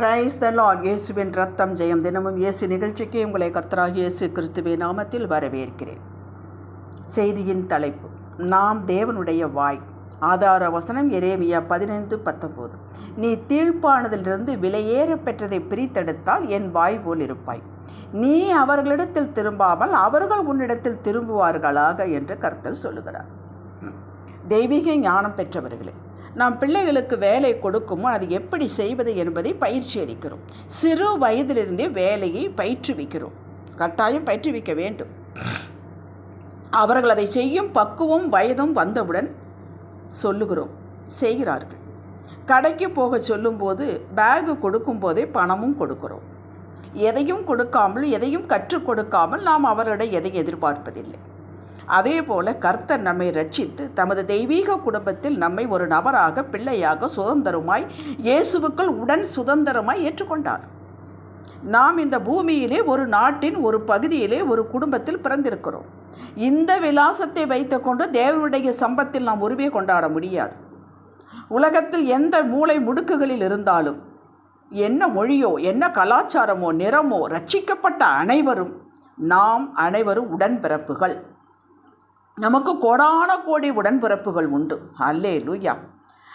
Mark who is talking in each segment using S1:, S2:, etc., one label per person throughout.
S1: Praise the Lord இயேசுவின் ரத்தம் ஜெயம் தினமும் இயேசு நிகழ்ச்சிக்கு உங்களை கத்தராக இயேசு கிறிஸ்துவின் நாமத்தில் வரவேற்கிறேன். செய்தியின் தலைப்பு நாம் தேவனுடைய வாய். ஆதார வசனம் எரேமியா பதினைந்து பத்தொம்போது நீ தீழ்ப்பானதிலிருந்து விலையேற பெற்றதை பிரித்தெடுத்தால் என் வாய் போல் இருப்பாய். நீ அவர்களிடத்தில் திரும்பாமல் அவர்கள் உன்னிடத்தில் திரும்புவார்களாக என்று கர்த்தர் சொல்லுகிறார். தெய்வீக ஞானம் பெற்றவர்களே நாம் பிள்ளைகளுக்கு வேலை கொடுக்குமோ அது எப்படி செய்வது என்பதை பயிற்சி அளிக்கிறோம். சிறு வயதிலிருந்தே வேலையை பயிற்றுவிக்கிறோம். கட்டாயம் பயிற்றுவிக்க வேண்டும். அவர்கள் அதை செய்யும் பக்குவம் வயதும் வந்தவுடன் சொல்லுகிறோம். செய்கிறார்கள். கடைக்கு போக சொல்லும்போது பேகு கொடுக்கும்போதே பணமும் கொடுக்கிறோம். எதையும் கொடுக்காமல் எதையும் கற்றுக் கொடுக்காமல் நாம் அவர்களிடம் எதை எதிர்பார்ப்பதில்லை. அதே போல கர்த்தர் நம்மை ரட்சித்து தமது தெய்வீக குடும்பத்தில் நம்மை ஒரு நபராக பிள்ளையாக சுதந்திரமாய் இயேசுவுக்குள் உடன் சுதந்திரமாய் ஏற்றுக்கொண்டார். நாம் இந்த பூமியிலே ஒரு நாட்டின் ஒரு பகுதியிலே ஒரு குடும்பத்தில் பிறந்திருக்கிறோம். இந்த விலாசத்தை வைத்துக்கொண்டு தேவனுடைய சம்பத்தில் நாம் உரிமை கொண்டாட முடியாது. உலகத்தில் எந்த மூளை முடுக்குகளில் இருந்தாலும் என்ன மொழியோ என்ன கலாச்சாரமோ நிறமோ ரட்சிக்கப்பட்ட அனைவரும் நாம் அனைவரும் உடன்பிறப்புகள் நமக்கு கோடான கோடி உடன்பிறப்புகள் உண்டு. அல்லே லூயா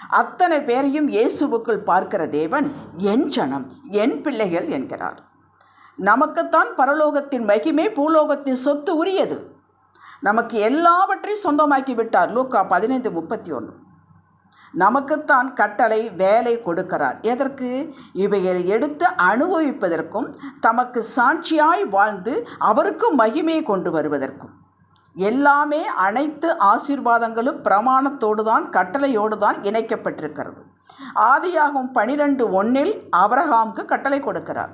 S1: அத்தனை பேரையும் இயேசுவுக்குள் பார்க்கிற தேவன் என் ஜனம் என் பிள்ளைகள் என்கிறார். நமக்குத்தான் பரலோகத்தின் மகிமை பூலோகத்தின் சொத்து உரியது. நமக்கு எல்லாவற்றையும் சொந்தமாக்கி விட்டார். லூக்கா பதினைந்து முப்பத்தி ஒன்று நமக்குத்தான் கட்டளை வேலை கொடுக்கிறார். எதற்கு? இவைகளை எடுத்து அனுபவிப்பதற்கும் தமக்கு சாட்சியாய் வாழ்ந்து அவருக்கும் மகிமையை கொண்டு வருவதற்கும். எல்லாமே அனைத்து ஆசீர்வாதங்களும் பிரமாணத்தோடு தான் கட்டளையோடு தான் இணைக்கப்பட்டிருக்கிறது. ஆதியாகும் பனிரெண்டு ஒன்றில் அபரகாமுக்கு கட்டளை கொடுக்கிறார்.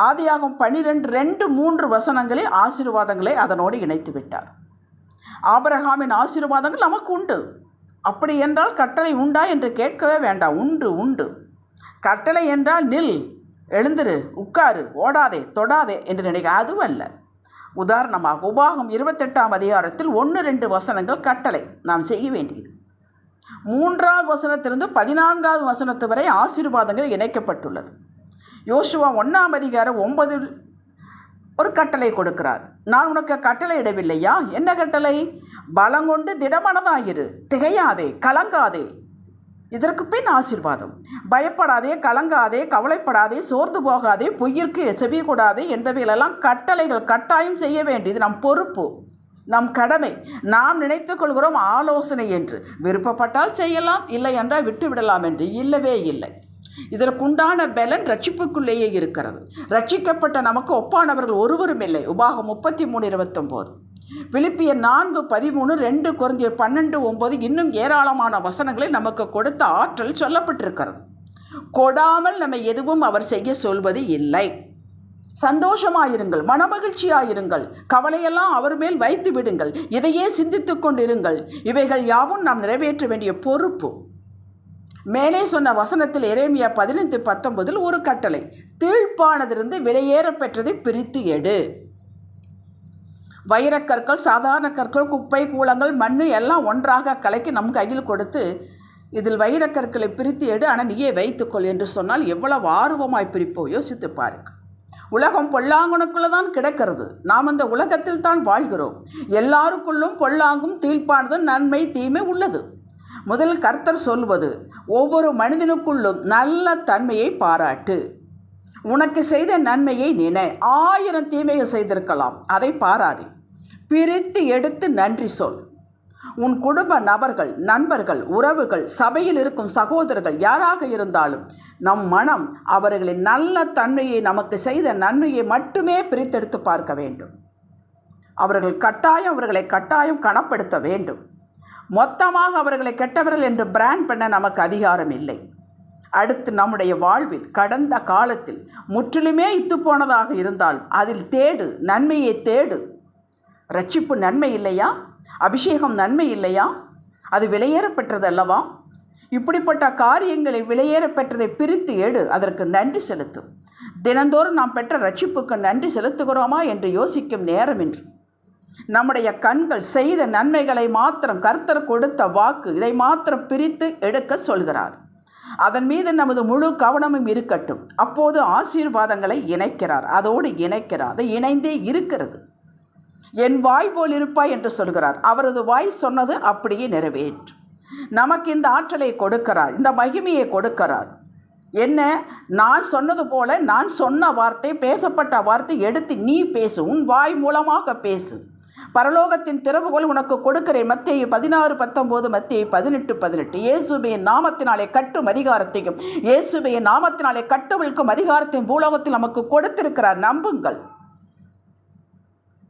S1: ஆதியாகும் பனிரெண்டு ரெண்டு மூன்று வசனங்களில் ஆசீர்வாதங்களை அதனோடு இணைத்து விட்டார். ஆபரகாமின் ஆசீர்வாதங்கள் நமக்கு உண்டு. அப்படி என்றால் கட்டளை உண்டா என்று கேட்கவே வேண்டாம். உண்டு உண்டு. கட்டளை என்றால் நில் எழுந்துரு உட்காரு ஓடாதே தொடாதே என்று நினைக்க அதுவல்ல. உதாரணமாக உபாகம் இருபத்தெட்டாம் அதிகாரத்தில் ஒன்று ரெண்டு வசனங்கள் கட்டளை. நாம் செய்ய வேண்டியது. மூன்றாவது வசனத்திலிருந்து பதினான்காவது வசனத்து வரை ஆசீர்வாதங்கள் இணைக்கப்பட்டுள்ளது. யோசுவா ஒன்றாம் அதிகாரம் ஒன்பதில் ஒரு கட்டளை கொடுக்கிறார். நான் உனக்கு கட்டளை இடவில்லையா? என்ன கட்டளை? பலங்கொண்டு திடமனதாயிரு. திகையாதே கலங்காதே. இதற்கு பின் ஆசீர்வாதம். பயப்படாதே கலங்காதே கவலைப்படாதே சோர்ந்து போகாதே பொய்யிற்கு செவி கூடாதே என்பவைகளெல்லாம் கட்டளைகள் கட்டாயம் செய்ய வேண்டியது நம் பொறுப்பு நம் கடமை. நாம் நினைத்துக் கொள்கிறோம் ஆலோசனை என்று. விருப்பப்பட்டால் செய்யலாம் இல்லை என்றால் விட்டுவிடலாம் என்று. இல்லவே இல்லை. இதற்குண்டான பலன் ரட்சிப்புக்குள்ளேயே இருக்கிறது. ரட்சிக்கப்பட்ட நமக்கு ஒப்பானவர்கள் ஒருவரும் இல்லை. உபாகம் முப்பத்தி மூணு இருபத்தொம்போது. விழுப்பிய நான்கு பதிமூணு ரெண்டு குறைந்திய பன்னெண்டு ஒம்பது இன்னும் ஏராளமான வசனங்களை நமக்கு கொடுத்த ஆற்றல் சொல்லப்பட்டிருக்கிறது. கொடாமல் நம்ம எதுவும் அவர் செய்ய சொல்வது இல்லை. சந்தோஷமாயிருங்கள் மனமகிழ்ச்சியாயிருங்கள் கவலையெல்லாம் அவர் மேல் வைத்து விடுங்கள் இதையே சிந்தித்து கொண்டிருங்கள். இவைகள் யாவும் நாம் நிறைவேற்ற வேண்டிய பொறுப்பு. மேலே சொன்ன வசனத்தில் எரேமியா பதினைந்து பத்தொன்பதில் ஒரு கட்டளை தீழ்ப்பானதிலிருந்து வெளியேற பெற்றதை பிரித்து எடு. வைரக்கற்கள் சாதாரண கற்கள் குப்பை கூலங்கள் மண் எல்லாம் ஒன்றாக கலக்கி நம் கையில் கொடுத்து இதில் வைரக்கற்களை பிரித்து எடு ஆனால் நீயே வைத்துக்கொள் என்று சொன்னால் எவ்வளவு ஆர்வமாய் பிரிப்போ? யோசித்து பாருங்கள் உலகம் பொல்லாங்குனுக்குள்ளே தான் கிடக்கிறது. நாம் அந்த உலகத்தில் தான் வாழ்கிறோம். எல்லாருக்குள்ளும் பொல்லாங்கும் தீர்ப்பானது நன்மை தீமை உள்ளது. முதல் கர்த்தர் சொல்வது ஒவ்வொரு மனிதனுக்குள்ளும் நல்ல தன்மையை பாராட்டு. உனக்கு செய்த நன்மையை நினை. ஆயிரம் தீமைகள் செய்திருக்கலாம். அதை பாராதி. பிரித்து எடுத்து நன்றி சொல். உன் குடும்ப நபர்கள் நண்பர்கள் உறவுகள் சபையில் இருக்கும் சகோதரர்கள் யாராக இருந்தாலும் நம் மனம் அவர்களின் நல்ல தன்மையை நமக்கு செய்த நன்மையை மட்டுமே பிரித்தெடுத்து பார்க்க வேண்டும். அவர்கள் கட்டாயம் அவர்களை கட்டாயம் கணப்படுத்த வேண்டும். மொத்தமாக அவர்களை கெட்டவர்கள் என்று பிராண்ட் பண்ண நமக்கு அதிகாரம் இல்லை. அடுத்து நம்முடைய வாழ்வில் கடந்த காலத்தில் முற்றிலுமே இத்து போனதாக இருந்தால் அதில் தேடு நன்மையை தேடு. ரட்சிப்பு நன்மை இல்லையா? அபிஷேகம் நன்மை இல்லையா? அது விலையேறப்பெற்றது அல்லவா இப்படிப்பட்ட காரியங்களை விலையேறப்பெற்றதை பிரித்து எடு அதற்கு நன்றி செலுத்தும் தினந்தோறும் நாம் பெற்ற ரட்சிப்புக்கு நன்றி செலுத்துகிறோமா என்று யோசிக்கும் நேரம் என்று நம்முடைய கண்கள் செய்த நன்மைகளை மாத்திரம் கர்த்தர் கொடுத்த வாக்கு இதை மாத்திரம் பிரித்து எடுக்க சொல்கிறார். அதன் மீது நமது முழு கவனமும் இருக்கட்டும். அப்போது ஆசீர்வாதங்களை இணைக்கிறார். அதோடு இணைக்கிறார். அது இணைந்தே இருக்கிறது. என் வாய் போல் இருப்பாய் என்று சொல்கிறார். அவரது வாய் சொன்னது அப்படியே நிறைவேற்று நமக்கு இந்த ஆற்றலை கொடுக்கிறார். இந்த மகிமையை கொடுக்கிறார். என்ன? நான் சொன்னது போல நான் சொன்ன வார்த்தை பேசப்பட்ட வார்த்தை எடுத்து நீ பேசு. உன் வாய் மூலமாக பேசு. பரலோகத்தின் திறவுகோல் உனக்கு கொடுக்கிறேன். மத்திய பதினாறு பத்தொம்போது மத்திய பதினெட்டு பதினெட்டு. இயேசுபையின் நாமத்தினாலே கட்டும் அதிகாரத்தையும் இயேசுபையின் நாமத்தினாலே கட்டுவிழ்க்கும் அதிகாரத்தையும் பூலோகத்தில் நமக்கு கொடுத்திருக்கிறார். நம்புங்கள்.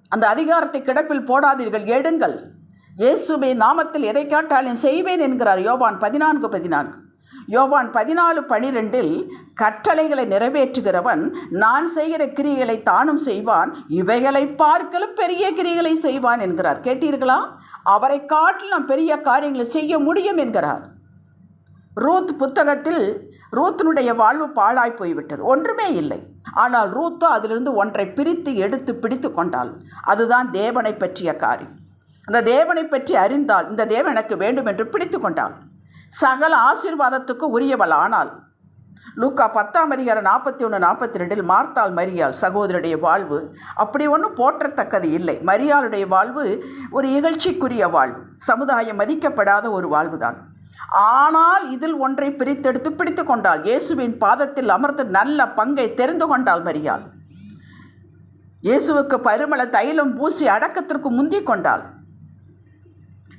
S1: அந்த அதிகாரத்தை கிடப்பில் போடாதீர்கள் எடுங்கள். இயேசுபை நாமத்தில் எதை கேட்டாலும் செய்வேன் என்கிறார் யோவான் பதினான்கு பதினான்கு. யோவான் பதினாலு பனிரெண்டில் கட்டளைகளை நிறைவேற்றுகிறவன் நான் செய்கிற கிரிகளை தானும் செய்வான் இவைகளை பார்க்கலும் பெரிய கிரிகளை செய்வான் என்கிறார். கேட்டீர்களா? அவரை காட்டிலும் பெரிய காரியங்களை செய்ய முடியும் என்கிறார். ரூத் புத்தகத்தில் ரூத்தினுடைய வாழ்வு பாழாய் போய்விட்டது. ஒன்றுமே இல்லை. ஆனால் ரூத்தோ அதிலிருந்து ஒன்றை பிரித்து எடுத்து பிடித்து கொண்டாள். அதுதான் தேவனை பற்றிய காரியம். அந்த தேவனை பற்றி அறிந்தால் இந்த தேவன் எனக்கு வேண்டும் என்று பிடித்து கொண்டாள். சகல ஆசீர்வாதத்துக்கு உரியவள் ஆனால் லூக்கா பத்தாம் அதிகாரம் நாற்பத்தி ஒன்று நாற்பத்தி ரெண்டில் மார்த்தால் மரியாள் சகோதரருடைய வாழ்வு அப்படி ஒன்றும் போற்றத்தக்கது இல்லை. மரியாளுடைய வாழ்வு ஒரு இகழ்ச்சிக்குரிய வாழ்வு. சமுதாயம் மதிக்கப்படாத ஒரு வாழ்வுதான். ஆனால் இதில் ஒன்றை பிரித்தெடுத்து பிடித்து கொண்டாள். இயேசுவின் பாதத்தில் அமர்ந்து நல்ல பங்கை தெரிந்து கொண்டாள் மரியாள். இயேசுவுக்கு பருமள தைலம் பூசி அடக்கத்திற்கு முந்திக் கொண்டாள்.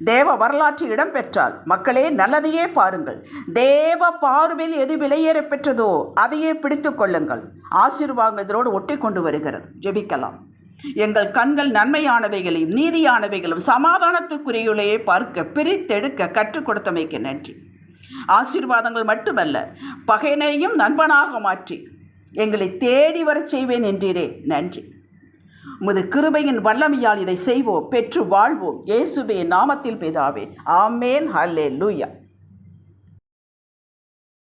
S1: தேவ வரலாற்று இடம்பெற்றால் மக்களே நல்லதையே பாருங்கள். தேவ பார்வையில் எது விலையேற பெற்றதோ அதையே பிடித்து கொள்ளுங்கள். ஆசீர்வாதம் ஒட்டி கொண்டு வருகிறது. ஜெபிக்கலாம். எங்கள் கண்கள் நன்மையானவைகளையும் நீதியானவைகளும் சமாதானத்துக்குரியவையே பார்க்க பிரித்தெடுக்க கற்றுக் கொடுத்தமைக்கு நன்றி. ஆசீர்வாதங்கள் மட்டுமல்ல பகையனையும் நண்பனாக மாற்றி எங்களை தேடி வரச் செய்வேன் என்றீரே. நன்றி. உமது கிருபையின் வல்லமையால் இதை செய்வோம் பெற்று வாழ்வோம். இயேசுவே நாமத்தில் பிதாவே. ஆமேன். ஹல்லே லூயா